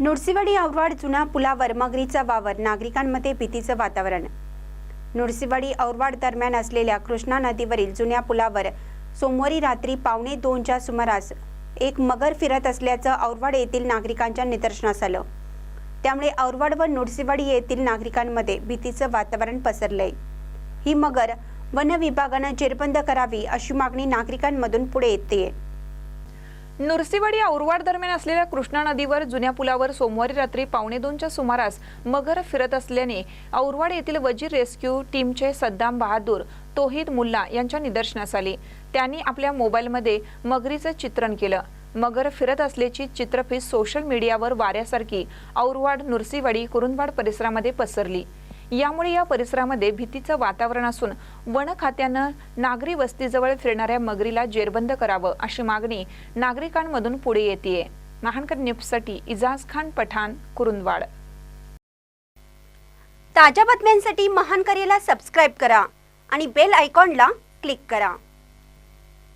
नुरसिवाडी औरवाड जुना पुलावर मगरीचा वावर नागरिकांमध्ये भीतीचं वातावरण. नुरसिवाडी औरवाड दरम्यान असलेल्या कृष्णा नदीवरील जुन्या पुलावर सोमवारी रात्री पावणे दोनच्या सुमारास एक मगर फिरत असल्याचं औरवाड येथील नागरिकांच्या निदर्शनास आलं. त्यामुळे औरवाड व नुरसिवाडी येथील नागरिकांमध्ये भीतीचं वातावरण पसरलंय. ही मगर वन विभागानं जेरबंद करावी अशी मागणी नागरिकांमधून पुढे येते नुरसीवाडी औरवाड दरम्यान असलेल्या कृष्णा नदीवर जुन्या पुलावर सोमवारी रात्री पावणे दोनच्या सुमारास मगर फिरत असल्याने औरवाड येथील वजीर रेस्क्यू टीमचे सद्दाम बहादूर तोहिद मुल्ला यांच्या निदर्शनास आले. त्यांनी आपल्या मोबाईलमध्ये मगरीचं चित्रण केलं. मगर फिरत असल्याची चित्रफीत सोशल मीडियावर वाऱ्यासारखी औरवाड नुरसीवाडी कुरुंदवाड परिसरामध्ये पसरली. यामुळे या परिसरामध्ये भीतीचं वातावरण असून वन खात्यानं नागरी वस्तीजवळ फिरणाऱ्या मगरीला जेरबंद करावं अशी मागणी नागरिकांमधून पुढे येते महानकर न्यूजसाठी इजाज खान पठाण कुरुंदवाड. ताज्या बातम्यांसाठी महानकरेला सबस्क्राईब करा आणि बेल आयकॉनला क्लिक करा.